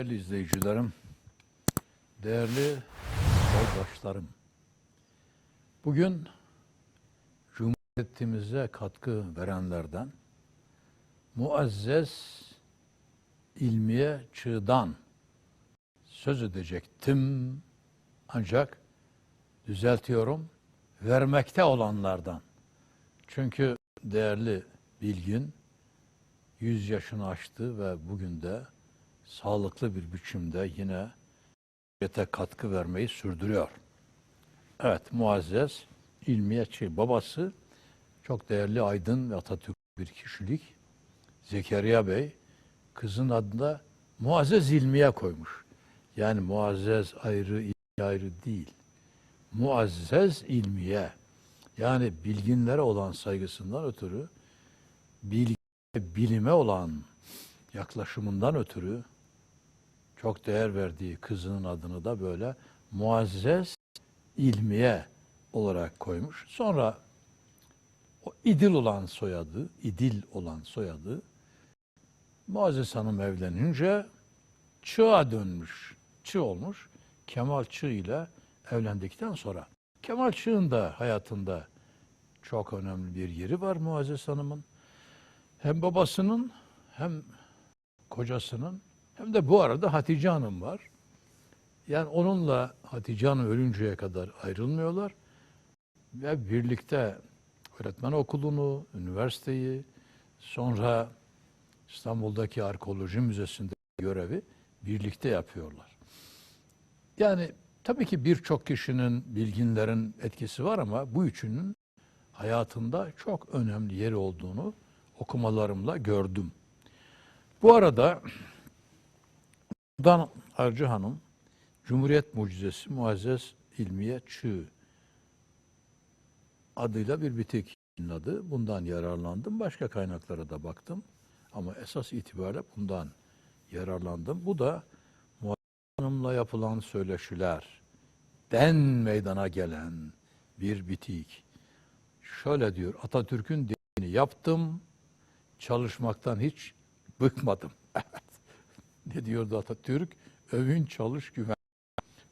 Değerli izleyicilerim, değerli yoldaşlarım. Bugün Cumhuriyetimize katkı verenlerden Muazzez İlmiye Çığ'dan söz edecektim. Ancak düzeltiyorum, vermekte olanlardan. Çünkü değerli Bilgin 100 yaşını aştı ve bugün de sağlıklı bir biçimde yine Cumhuriyete katkı vermeyi sürdürüyor. Evet, Muazzez ilmiyetçi babası çok değerli aydın ve Atatürk bir kişilik. Zekeriya Bey kızın adında Muazzez İlmiye koymuş. Yani Muazzez ayrı, İlmiye ayrı değil. Muazzez İlmiye. Yani bilginlere olan saygısından ötürü bilgi, bilime olan yaklaşımından ötürü çok değer verdiği kızının adını da böyle Muazzez İlmiye olarak koymuş. Sonra o İdil olan soyadı, İdil olan soyadı Muazzez Hanım evlenince Çığa dönmüş, Çığ olmuş. Kemal Çığ ile evlendikten sonra Kemal Çığ'ın da hayatında çok önemli bir yeri var Muazzez Hanım'ın. Hem babasının hem kocasının hem de bu arada Hatice Hanım var. Yani onunla Hatice Hanım ölünceye kadar ayrılmıyorlar. Ve birlikte öğretmen okulunu, üniversiteyi, sonra İstanbul'daki Arkeoloji Müzesi'nde görevi birlikte yapıyorlar. Yani tabii ki birçok kişinin, bilginlerin etkisi var ama bu üçünün hayatında çok önemli yeri olduğunu okumalarımla gördüm. Bu arada buradan Arcı Hanım Cumhuriyet Mucizesi Muazzez İlmiye Çığ adıyla bir bitik adı. Bundan yararlandım. Başka kaynaklara da baktım. Ama esas itibariyle bundan yararlandım. Bu da Muazzez Hanım'la yapılan söyleşiler den meydana gelen bir bitik. Şöyle diyor Atatürk'ün dediğini yaptım, çalışmaktan hiç bıkmadım. Ne diyordu Atatürk? Övün çalış güven.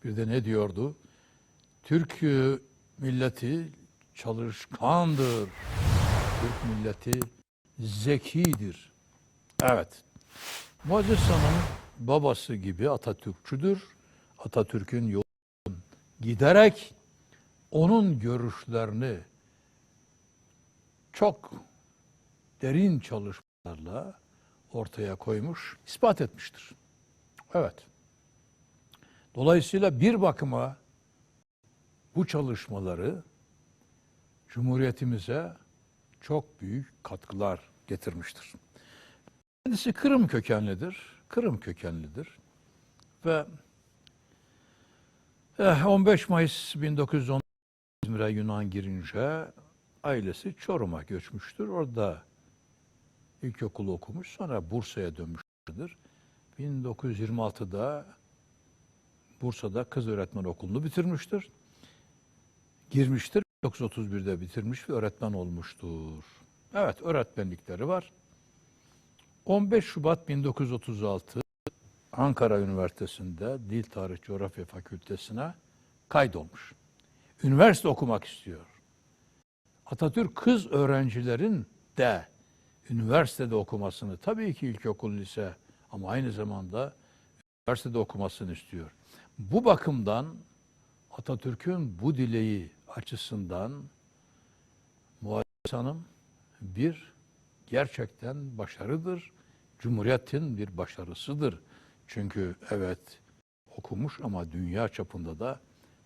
Bir de ne diyordu? Türk e, milleti çalışkandır. Türk milleti zekidir. Evet. Muazzez babası gibi Atatürkçüdür. Atatürk'ün yolundan giderek onun görüşlerini çok derin çalışmalarla ortaya koymuş, ispat etmiştir. Evet. Dolayısıyla bir bakıma bu çalışmaları Cumhuriyetimize çok büyük katkılar getirmiştir. Kendisi Kırım kökenlidir. Kırım kökenlidir. Ve eh, 15 Mayıs 1910 İzmir'e Yunan girince ailesi Çorum'a göçmüştür. Orada ilkokulu okumuş. Sonra Bursa'ya dönmüştür. 1926'da Bursa'da kız öğretmen okulunu bitirmiştir. Girmiştir. 1931'de bitirmiş ve öğretmen olmuştur. Evet, öğretmenlikleri var. 15 Şubat 1936 Ankara Üniversitesi'nde Dil Tarih Coğrafya Fakültesine kaydolmuş. Üniversite okumak istiyor. Atatürk kız öğrencilerin de üniversitede okumasını, tabii ki ilkokul, lise ama aynı zamanda üniversitede okumasını istiyor. Bu bakımdan Atatürk'ün bu dileği açısından Hanım bir gerçekten başarıdır. Cumhuriyetin bir başarısıdır. Çünkü evet okumuş ama dünya çapında da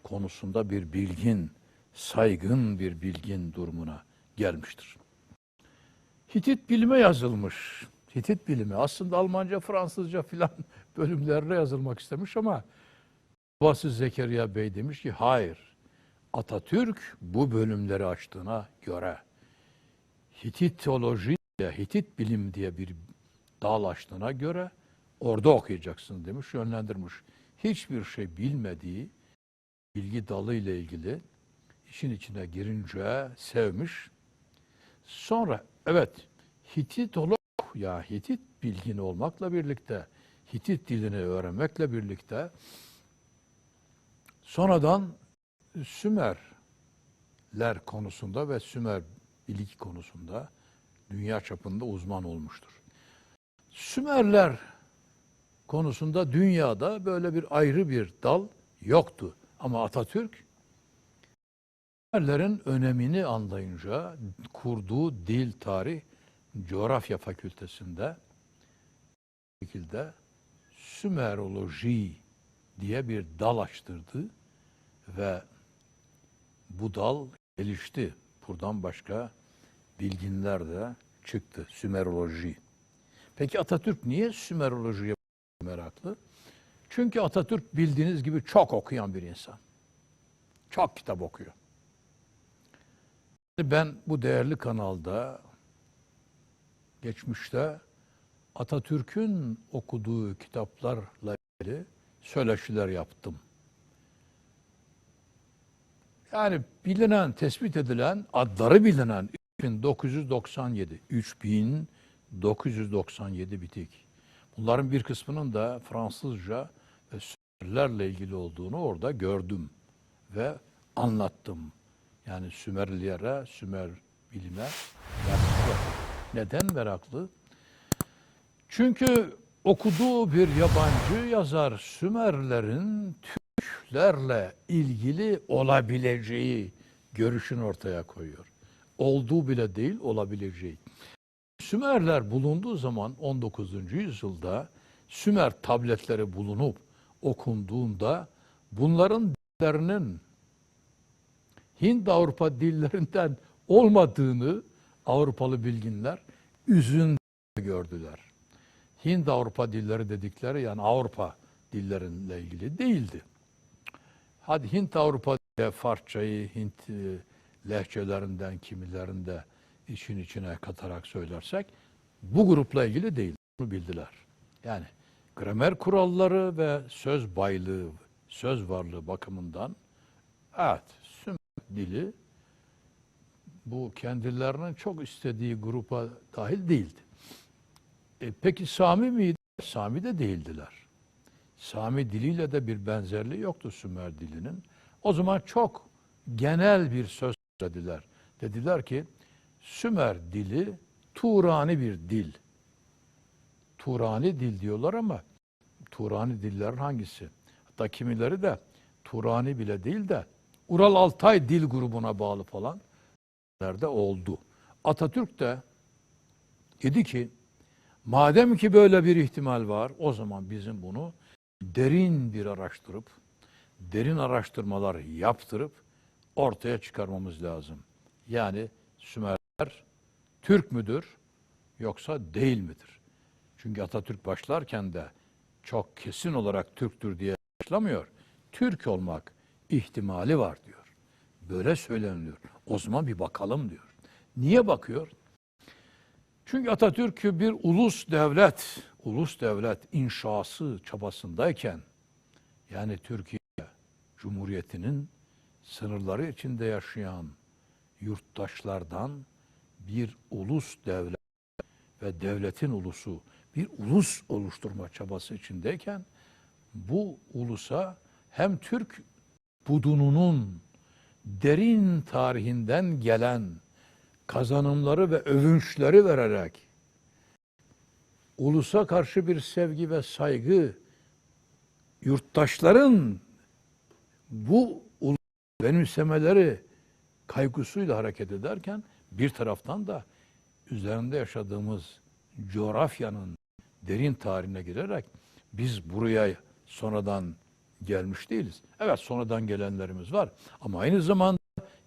konusunda bir bilgin, saygın bir bilgin durumuna gelmiştir. Hitit bilime yazılmış. Hitit bilimi aslında Almanca, Fransızca filan bölümlerle yazılmak istemiş ama babası Zekeriya Bey demiş ki hayır. Atatürk bu bölümleri açtığına göre Hititoloji ile Hitit bilim diye bir dal açtığına göre orada okuyacaksın demiş, yönlendirmiş. Hiçbir şey bilmediği bilgi dalı ile ilgili işin içine girince sevmiş. Sonra evet Hititolog ya Hitit bilgin olmakla birlikte Hitit dilini öğrenmekle birlikte sonradan Sümerler konusunda ve Sümer bilgi konusunda dünya çapında uzman olmuştur. Sümerler konusunda dünyada böyle bir ayrı bir dal yoktu. Ama Atatürk Sümerlerin önemini anlayınca kurduğu dil, tarih, coğrafya fakültesinde şekilde Sümeroloji diye bir dal açtırdı ve bu dal gelişti. Buradan başka bilginler de çıktı. Sümeroloji. Peki Atatürk niye Sümerolojiye meraklı? Çünkü Atatürk bildiğiniz gibi çok okuyan bir insan. Çok kitap okuyor. Ben bu değerli kanalda geçmişte Atatürk'ün okuduğu kitaplarla ilgili söyleşiler yaptım. Yani bilinen, tespit edilen, adları bilinen 3997, 3997 bitik. Bunların bir kısmının da Fransızca ve Sümerlerle ilgili olduğunu orada gördüm ve anlattım. Yani Sümerlilere, Sümer bilime meraklı. Neden meraklı? Çünkü okuduğu bir yabancı yazar Sümerlerin Türklerle ilgili olabileceği görüşünü ortaya koyuyor. Olduğu bile değil, olabileceği. Sümerler bulunduğu zaman 19. yüzyılda Sümer tabletleri bulunup okunduğunda bunların dillerinin Hint Avrupa dillerinden olmadığını Avrupalı bilginler üzüntü gördüler. Hint Avrupa dilleri dedikleri yani Avrupa dillerinle ilgili değildi. Hadi Hint Avrupa diye Farsçayı Hint e, lehçelerinden kimilerinde işin içine katarak söylersek bu grupla ilgili değil. Bunu bildiler. Yani gramer kuralları ve söz baylığı, söz varlığı bakımından evet dili bu kendilerinin çok istediği grupa dahil değildi. E, peki Sami miydi? Sami de değildiler. Sami diliyle de bir benzerliği yoktu Sümer dilinin. O zaman çok genel bir söz söylediler. Dediler ki Sümer dili Turani bir dil. Turani dil diyorlar ama Turani dillerin hangisi? Hatta kimileri de Turani bile değil de Ural Altay dil grubuna bağlı falan nerede oldu. Atatürk de dedi ki madem ki böyle bir ihtimal var o zaman bizim bunu derin bir araştırıp derin araştırmalar yaptırıp ortaya çıkarmamız lazım. Yani Sümerler Türk müdür yoksa değil midir? Çünkü Atatürk başlarken de çok kesin olarak Türktür diye başlamıyor. Türk olmak ihtimali var diyor. Böyle söyleniliyor. O zaman bir bakalım diyor. Niye bakıyor? Çünkü Atatürk bir ulus devlet, ulus devlet inşası çabasındayken yani Türkiye Cumhuriyeti'nin sınırları içinde yaşayan yurttaşlardan bir ulus devlet ve devletin ulusu bir ulus oluşturma çabası içindeyken bu ulusa hem Türk budununun derin tarihinden gelen kazanımları ve övünçleri vererek ulusa karşı bir sevgi ve saygı yurttaşların bu benimsemeleri kaygısıyla hareket ederken bir taraftan da üzerinde yaşadığımız coğrafyanın derin tarihine girerek biz buraya sonradan gelmiş değiliz. Evet sonradan gelenlerimiz var ama aynı zamanda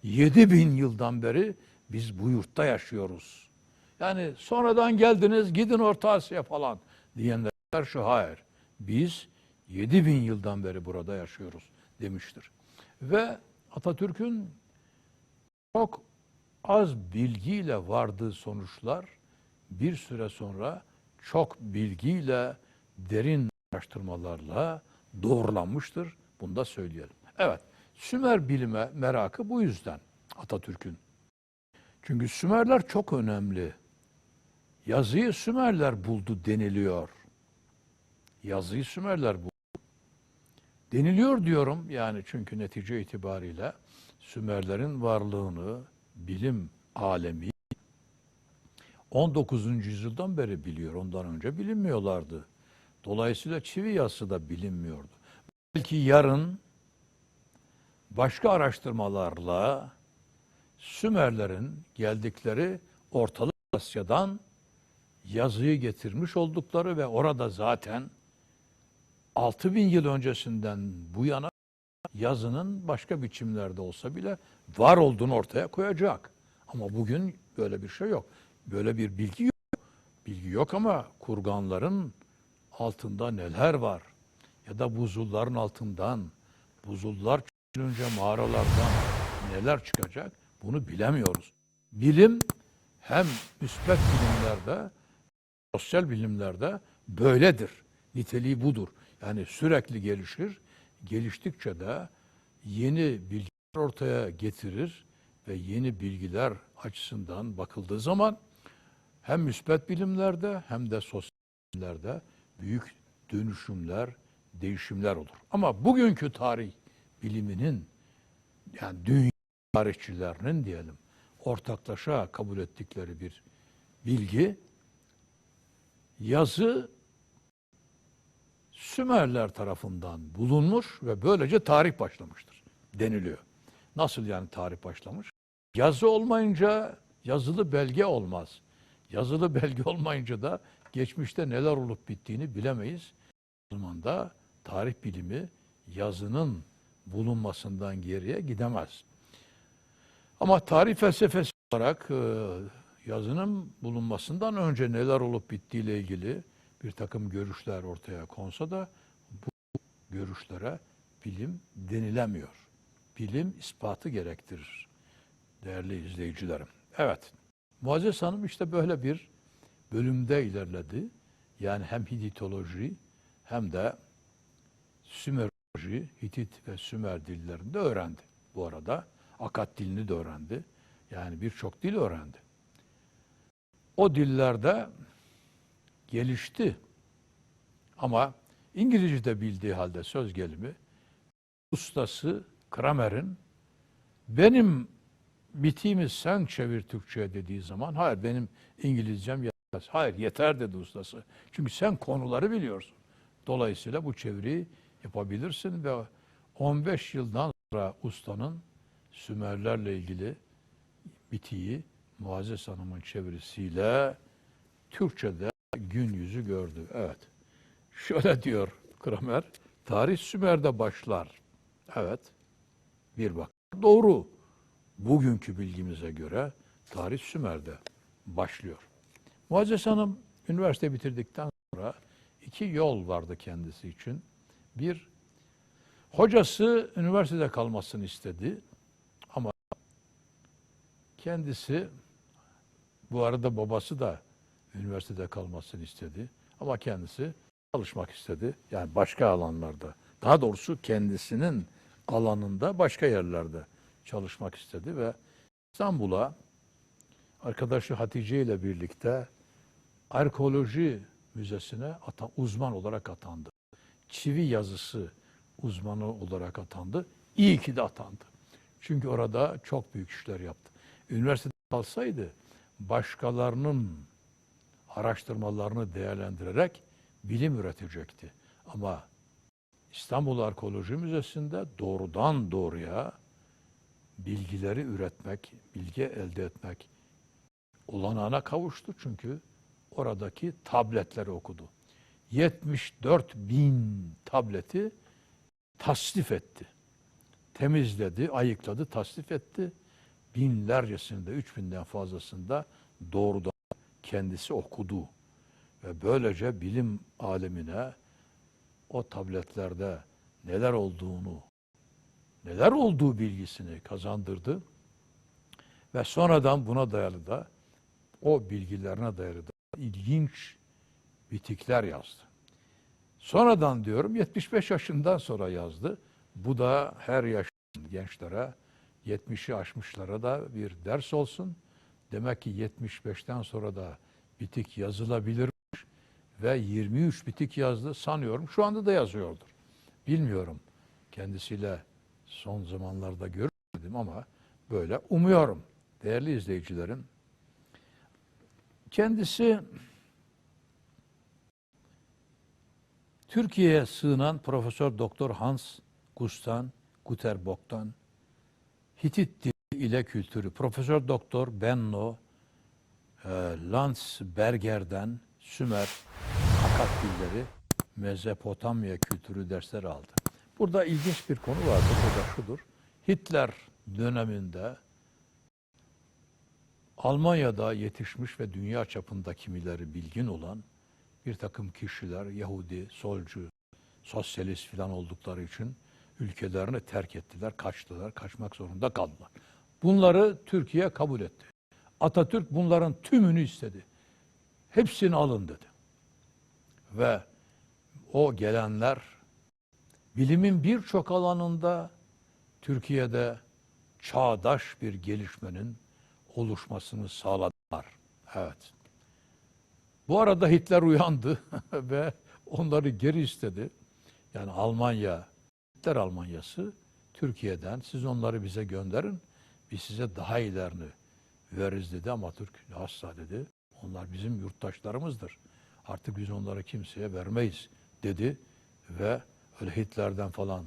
7000 yıldan beri biz bu yurtta yaşıyoruz. Yani sonradan geldiniz gidin Orta Asya falan diyenler şu hayır. Biz 7000 yıldan beri burada yaşıyoruz demiştir. Ve Atatürk'ün çok az bilgiyle vardığı sonuçlar bir süre sonra çok bilgiyle, derin araştırmalarla doğrulanmıştır. Bunu da söyleyelim. Evet, Sümer bilime merakı bu yüzden Atatürk'ün. Çünkü Sümerler çok önemli. Yazıyı Sümerler buldu deniliyor. Yazıyı Sümerler bu. Deniliyor diyorum yani çünkü netice itibariyle Sümerlerin varlığını bilim alemi 19. yüzyıldan beri biliyor. Ondan önce bilinmiyorlardı. Dolayısıyla çivi yazısı da bilinmiyordu. Belki yarın başka araştırmalarla Sümerlerin geldikleri Ortalık Asya'dan yazıyı getirmiş oldukları ve orada zaten 6000 yıl öncesinden bu yana yazının başka biçimlerde olsa bile var olduğunu ortaya koyacak. Ama bugün böyle bir şey yok. Böyle bir bilgi yok. Bilgi yok ama kurganların altında neler var? Ya da buzulların altından, buzullar çözülünce mağaralardan neler çıkacak? Bunu bilemiyoruz. Bilim hem müspet bilimlerde, sosyal bilimlerde böyledir. Niteliği budur. Yani sürekli gelişir. Geliştikçe de yeni bilgiler ortaya getirir ve yeni bilgiler açısından bakıldığı zaman hem müspet bilimlerde hem de sosyal bilimlerde büyük dönüşümler, değişimler olur. Ama bugünkü tarih biliminin yani dünya tarihçilerinin diyelim ortaklaşa kabul ettikleri bir bilgi yazı Sümerler tarafından bulunmuş ve böylece tarih başlamıştır deniliyor. Nasıl yani tarih başlamış? Yazı olmayınca yazılı belge olmaz. Yazılı belge olmayınca da geçmişte neler olup bittiğini bilemeyiz. O zaman da tarih bilimi yazının bulunmasından geriye gidemez. Ama tarih felsefesi olarak e, yazının bulunmasından önce neler olup bittiğiyle ilgili bir takım görüşler ortaya konsa da bu görüşlere bilim denilemiyor. Bilim ispatı gerektirir değerli izleyicilerim. Evet, Muazzez Hanım işte böyle bir bölümde ilerledi. Yani hem Hititoloji hem de Sümeroloji, Hitit ve Sümer dillerinde öğrendi bu arada. Akat dilini de öğrendi. Yani birçok dil öğrendi. O dillerde gelişti. Ama İngilizce de bildiği halde söz gelimi ustası Kramer'in benim bitiğimi sen çevir Türkçe'ye dediği zaman hayır benim İngilizcem. Hayır yeter dedi ustası. Çünkü sen konuları biliyorsun. Dolayısıyla bu çeviriyi yapabilirsin ve 15 yıldan sonra ustanın Sümerlerle ilgili bitiği Muazzez Hanım'ın çevirisiyle Türkçe'de gün yüzü gördü. Evet. Şöyle diyor Kramer. Tarih Sümer'de başlar. Evet. Bir bak. Doğru. Bugünkü bilgimize göre tarih Sümer'de başlıyor. Muazzez Hanım üniversite bitirdikten sonra iki yol vardı kendisi için. Bir, hocası üniversitede kalmasını istedi. Ama kendisi, bu arada babası da üniversitede kalmasını istedi. Ama kendisi çalışmak istedi. Yani başka alanlarda. Daha doğrusu kendisinin alanında başka yerlerde çalışmak istedi ve İstanbul'a arkadaşı Hatice ile birlikte arkeoloji müzesine ata, uzman olarak atandı. Çivi yazısı uzmanı olarak atandı. İyi ki de atandı. Çünkü orada çok büyük işler yaptı. Üniversitede kalsaydı başkalarının araştırmalarını değerlendirerek bilim üretecekti. Ama İstanbul Arkeoloji Müzesi'nde doğrudan doğruya bilgileri üretmek, bilgi elde etmek olanağına kavuştu çünkü oradaki tabletleri okudu. 74 bin tableti tasnif etti. Temizledi, ayıkladı, tasnif etti. Binlercesinde, üç binden fazlasında doğrudan kendisi okudu. Ve böylece bilim alemine o tabletlerde neler olduğunu, neler olduğu bilgisini kazandırdı. Ve sonradan buna dayalı da o bilgilerine dayalı da ilginç bitikler yazdı. Sonradan diyorum 75 yaşından sonra yazdı. Bu da her yaş gençlere 70'i aşmışlara da bir ders olsun. Demek ki 75'ten sonra da bitik yazılabilirmiş ve 23 bitik yazdı sanıyorum. Şu anda da yazıyordur. Bilmiyorum. Kendisiyle son zamanlarda görmedim ama böyle umuyorum. Değerli izleyicilerim. Kendisi Türkiye'ye sığınan Profesör Doktor Hans Gustan Guterbok'tan Hitit dili ile kültürü Profesör Doktor Benno e, Landsberger'den Sümer, Akat dilleri, Mezopotamya kültürü dersleri aldı. Burada ilginç bir konu vardır. O da şudur. Hitler döneminde Almanya'da yetişmiş ve dünya çapında kimileri bilgin olan bir takım kişiler, Yahudi, solcu, sosyalist filan oldukları için ülkelerini terk ettiler, kaçtılar, kaçmak zorunda kaldılar. Bunları Türkiye kabul etti. Atatürk bunların tümünü istedi. Hepsini alın dedi. Ve o gelenler bilimin birçok alanında Türkiye'de çağdaş bir gelişmenin oluşmasını sağladılar. Evet. Bu arada Hitler uyandı ve onları geri istedi. Yani Almanya, Hitler Almanyası Türkiye'den siz onları bize gönderin. Biz size daha iyilerini veririz dedi ama Türk asla dedi. Onlar bizim yurttaşlarımızdır. Artık biz onları kimseye vermeyiz dedi ve öyle Hitler'den falan,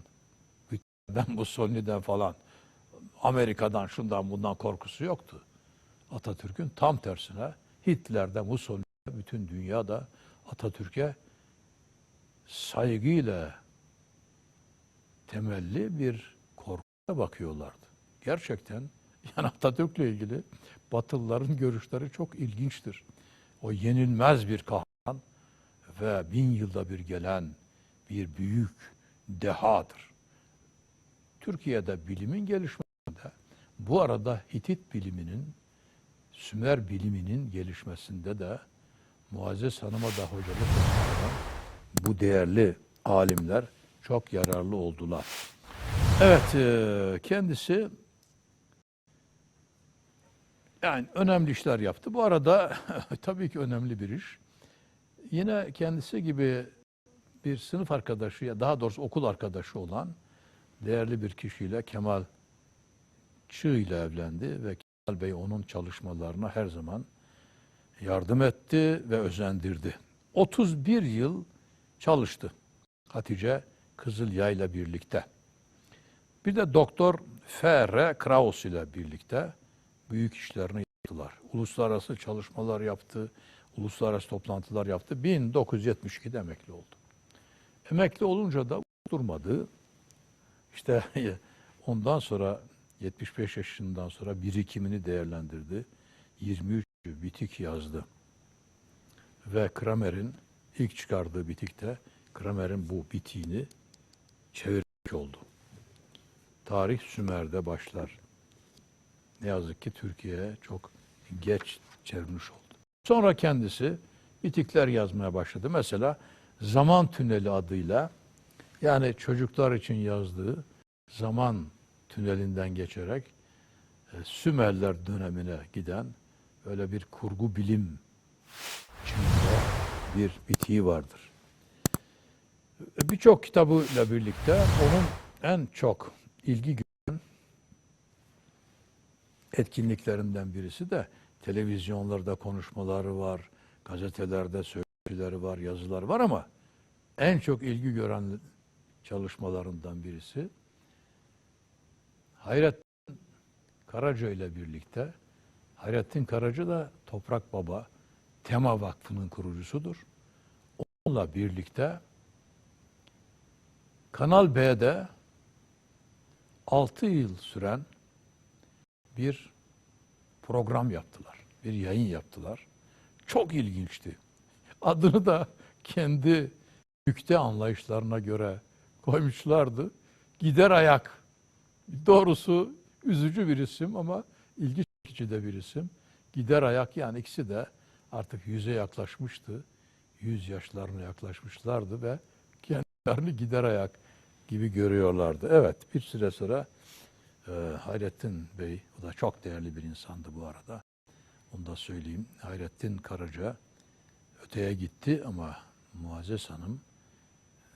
Hitler'den Mussolini'den falan, Amerika'dan şundan bundan korkusu yoktu. Atatürk'ün tam tersine Hitler'den Mussolini'de bütün dünyada Atatürk'e saygıyla temelli bir korkuyla bakıyorlardı. Gerçekten yani Atatürk'le ilgili Batılıların görüşleri çok ilginçtir. O yenilmez bir kahraman ve bin yılda bir gelen bir büyük dehadır. Türkiye'de bilimin gelişmesinde bu arada Hitit biliminin, Sümer biliminin gelişmesinde de Muazzez Hanım'a da hocalık yapan bu değerli alimler çok yararlı oldular. Evet, e, kendisi yani önemli işler yaptı. Bu arada tabii ki önemli bir iş. Yine kendisi gibi bir sınıf arkadaşı ya daha doğrusu okul arkadaşı olan değerli bir kişiyle Kemal Çığ ile evlendi ve Bey onun çalışmalarına her zaman yardım etti ve özendirdi. 31 yıl çalıştı Hatice Kızılyay ile birlikte. Bir de Doktor F.R. Kraus ile birlikte büyük işlerini yaptılar. Uluslararası çalışmalar yaptı, uluslararası toplantılar yaptı. 1972'de emekli oldu. Emekli olunca da durmadı. İşte ondan sonra 75 yaşından sonra birikimini değerlendirdi. 23 bitik yazdı. Ve Kramer'in ilk çıkardığı bitikte Kramer'in bu bitiğini çevirmek oldu. Tarih Sümer'de başlar. Ne yazık ki Türkiye'ye çok geç çevirmiş oldu. Sonra kendisi bitikler yazmaya başladı. Mesela Zaman Tüneli adıyla yani çocuklar için yazdığı zaman tünelinden geçerek e, Sümerler dönemine giden öyle bir kurgu bilim içinde bir bitiği vardır. E, Birçok kitabıyla birlikte onun en çok ilgi gören etkinliklerinden birisi de televizyonlarda konuşmaları var, gazetelerde söyleşileri var, yazılar var ama en çok ilgi gören çalışmalarından birisi Hayrettin Karaca ile birlikte Hayrettin Karaca da Toprak Baba Tema Vakfı'nın kurucusudur. Onunla birlikte Kanal B'de 6 yıl süren bir program yaptılar. Bir yayın yaptılar. Çok ilginçti. Adını da kendi yükte anlayışlarına göre koymuşlardı. Gider ayak. Doğrusu üzücü bir isim ama ilgi çekici de bir isim. Gider ayak yani ikisi de artık yüze yaklaşmıştı. Yüz yaşlarına yaklaşmışlardı ve kendilerini gider ayak gibi görüyorlardı. Evet bir süre sonra e, Hayrettin Bey, o da çok değerli bir insandı bu arada. Onu da söyleyeyim. Hayrettin Karaca öteye gitti ama Muazzez Hanım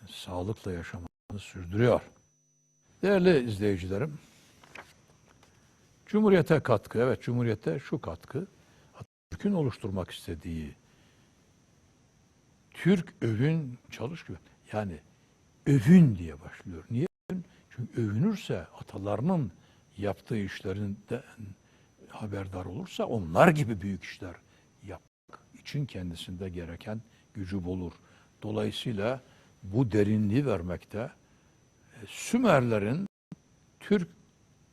sağlıkla yaşamasını sürdürüyor. Değerli izleyicilerim, Cumhuriyete katkı, evet Cumhuriyete şu katkı, Atatürk'ün oluşturmak istediği Türk övün çalış gibi. Yani övün diye başlıyor. Niye övün? Çünkü övünürse atalarının yaptığı işlerinden haberdar olursa onlar gibi büyük işler yapmak için kendisinde gereken gücü bulur. Dolayısıyla bu derinliği vermekte Sümerlerin Türk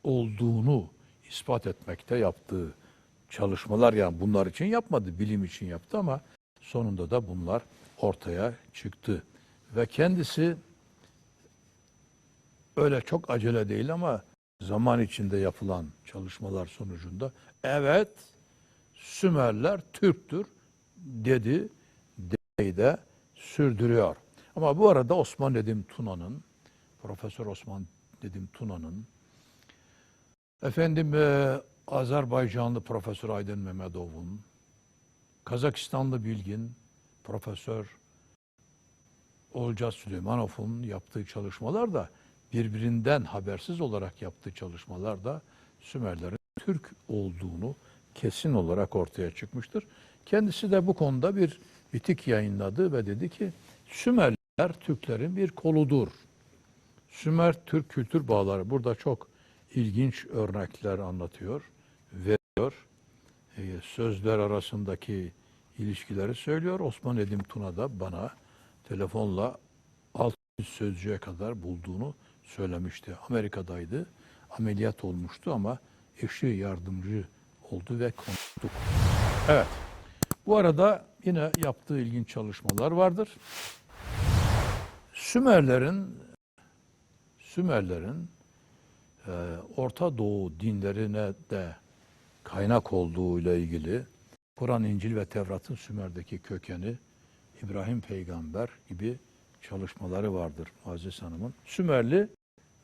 olduğunu ispat etmekte yaptığı çalışmalar yani bunlar için yapmadı, bilim için yaptı ama sonunda da bunlar ortaya çıktı. Ve kendisi öyle çok acele değil ama zaman içinde yapılan çalışmalar sonucunda evet Sümerler Türktür dedi demeyi de sürdürüyor. Ama bu arada Osman Nedim Tuna'nın Profesör Osman Nedim Tuna'nın efendim e, Azerbaycanlı Profesör Aydın Mehmedov'un Kazakistanlı bilgin Profesör Olca Süleymanov'un yaptığı çalışmalar da birbirinden habersiz olarak yaptığı çalışmalar da Sümerlerin Türk olduğunu kesin olarak ortaya çıkmıştır. Kendisi de bu konuda bir bitik yayınladı ve dedi ki Sümerler Türklerin bir koludur. Sümer Türk kültür bağları burada çok ilginç örnekler anlatıyor, veriyor. E, sözler arasındaki ilişkileri söylüyor. Osman Edim Tuna da bana telefonla 600 sözcüğe kadar bulduğunu söylemişti. Amerika'daydı. Ameliyat olmuştu ama eşi yardımcı oldu ve konuştuk. Evet. Bu arada yine yaptığı ilginç çalışmalar vardır. Sümerlerin Sümerlerin e, Orta Doğu dinlerine de kaynak olduğu ile ilgili Kur'an, İncil ve Tevrat'ın Sümer'deki kökeni İbrahim Peygamber gibi çalışmaları vardır Muazzez Hanım'ın. Sümerli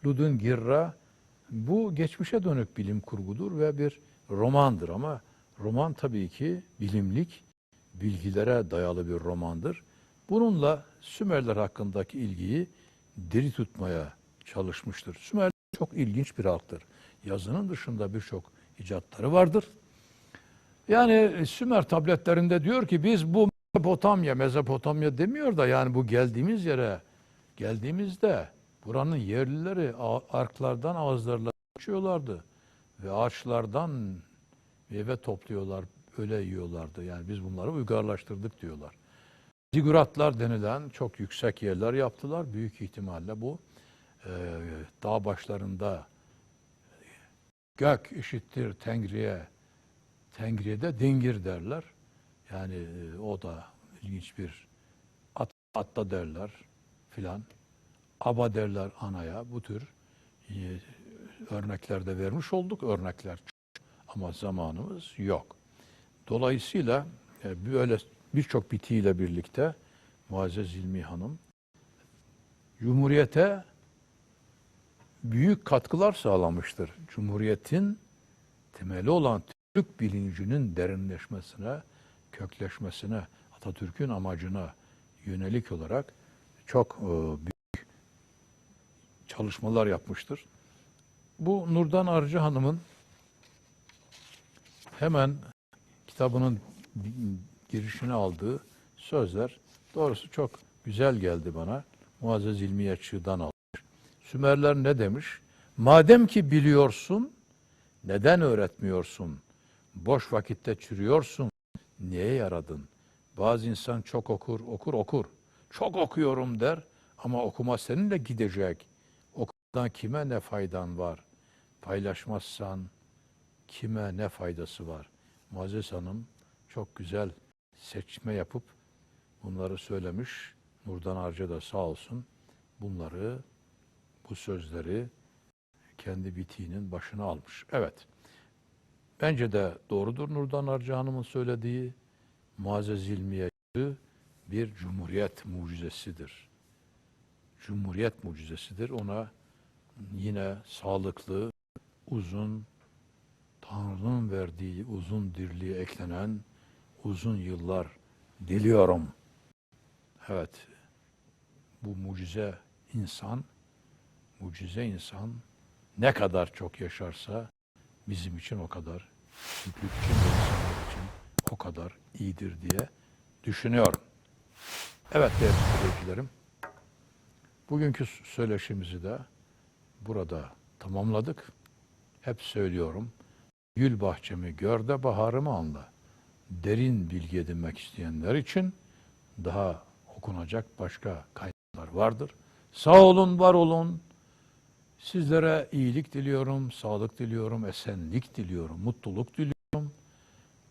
Ludun Girra bu geçmişe dönük bilim kurgudur ve bir romandır ama roman tabii ki bilimlik bilgilere dayalı bir romandır. Bununla Sümerler hakkındaki ilgiyi diri tutmaya çalışmıştır. Sümerler çok ilginç bir halktır. Yazının dışında birçok icatları vardır. Yani Sümer tabletlerinde diyor ki biz bu Mezopotamya, Mezopotamya demiyor da yani bu geldiğimiz yere geldiğimizde buranın yerlileri arklardan ağızlarla içiyorlardı ve ağaçlardan meyve topluyorlar, öyle yiyorlardı. Yani biz bunları uygarlaştırdık diyorlar. Ziguratlar denilen çok yüksek yerler yaptılar. Büyük ihtimalle bu e, dağ başlarında gök eşittir Tengri'ye, Tengri'ye de dingir derler. Yani e, o da ilginç bir at, atta derler filan. Aba derler anaya. Bu tür e, örnekler de vermiş olduk. Örnekler ama zamanımız yok. Dolayısıyla e, böyle birçok bitiyle birlikte Muazzez İlmi Hanım Cumhuriyete büyük katkılar sağlamıştır. Cumhuriyetin temeli olan Türk bilincinin derinleşmesine, kökleşmesine, Atatürk'ün amacına yönelik olarak çok e, büyük çalışmalar yapmıştır. Bu Nurdan Arcı Hanım'ın hemen kitabının girişine aldığı sözler doğrusu çok güzel geldi bana. Muazzez İlmiye almış. Sümerler ne demiş? Madem ki biliyorsun, neden öğretmiyorsun? Boş vakitte çürüyorsun, niye yaradın? Bazı insan çok okur, okur, okur. Çok okuyorum der ama okuma seninle gidecek. Okudan kime ne faydan var? Paylaşmazsan kime ne faydası var? Muazzez Hanım çok güzel seçme yapıp bunları söylemiş. Nurdan Arca da sağ olsun bunları, bu sözleri kendi bitiğinin başına almış. Evet. Bence de doğrudur Nurdan Arca Hanım'ın söylediği Muazzez İlmiye bir cumhuriyet mucizesidir. Cumhuriyet mucizesidir. Ona yine sağlıklı, uzun, Tanrı'nın verdiği uzun dirliğe eklenen uzun yıllar diliyorum. Evet, bu mucize insan, mucize insan ne kadar çok yaşarsa bizim için o kadar, ve insanlar için o kadar iyidir diye düşünüyorum. Evet değerli seyircilerim, bugünkü söyleşimizi de burada tamamladık. Hep söylüyorum, gül bahçemi gör de baharımı anla. Derin bilgi edinmek isteyenler için daha okunacak başka kaynaklar vardır. Sağ olun, var olun. Sizlere iyilik diliyorum, sağlık diliyorum, esenlik diliyorum, mutluluk diliyorum.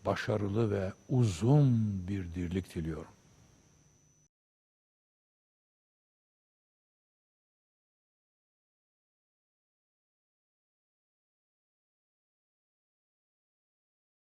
Başarılı ve uzun bir dirlik diliyorum.